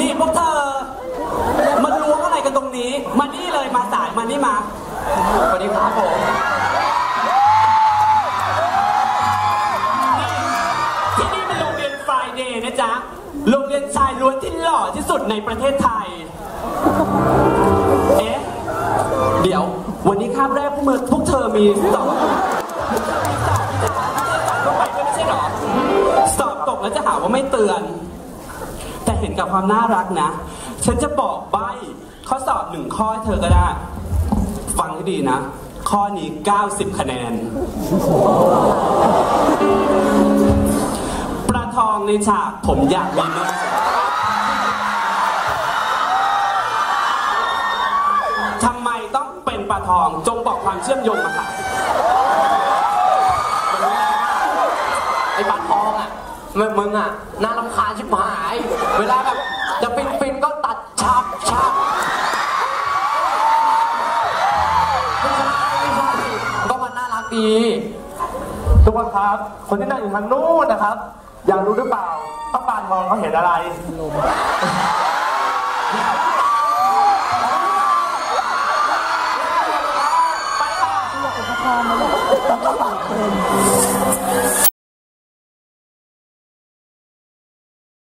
นี่พวกเธอมาล้วงอะไรกันตรงนี้ มานี่เลยมาสายมานี่มาสวัสดีครับผมที่นี่เป็นโรงเรียนไฟเดย์นะจ๊ะ โรงเรียนชายล้วนที่หล่อที่สุดในประเทศไทย เอ๊ะ เดี๋ยว วันนี้คาบแรกพวกเธอพวกเธอมีสอบสอบตกแล้วจะหาว่าไม่เตือน เห็นกับความน่ารักนะ ฉันจะบอกใบข้อสอบหนึ่งข้อให้เธอก็ได้ ฟังให้ดีนะ ข้อนี้ 90 คะแนนปลาทองในฉากผมอยากมีลูกทำไมต้องเป็นปลาทองจงบอกความเชื่อมโยงมาค่ะ มึงมึงอะน่ารำคาญชิบหาย เวลาแบบจะฟินฟินก็ตัดฉับฉับไม่ใช่ไม่ใช่ก็มันน่ารักดี ทุกคนครับ คนที่นั่งอยู่ทางนู้นนะครับ อยากรู้หรือเปล่าต้อปานมองเขาเห็นอะไรไปค่ะ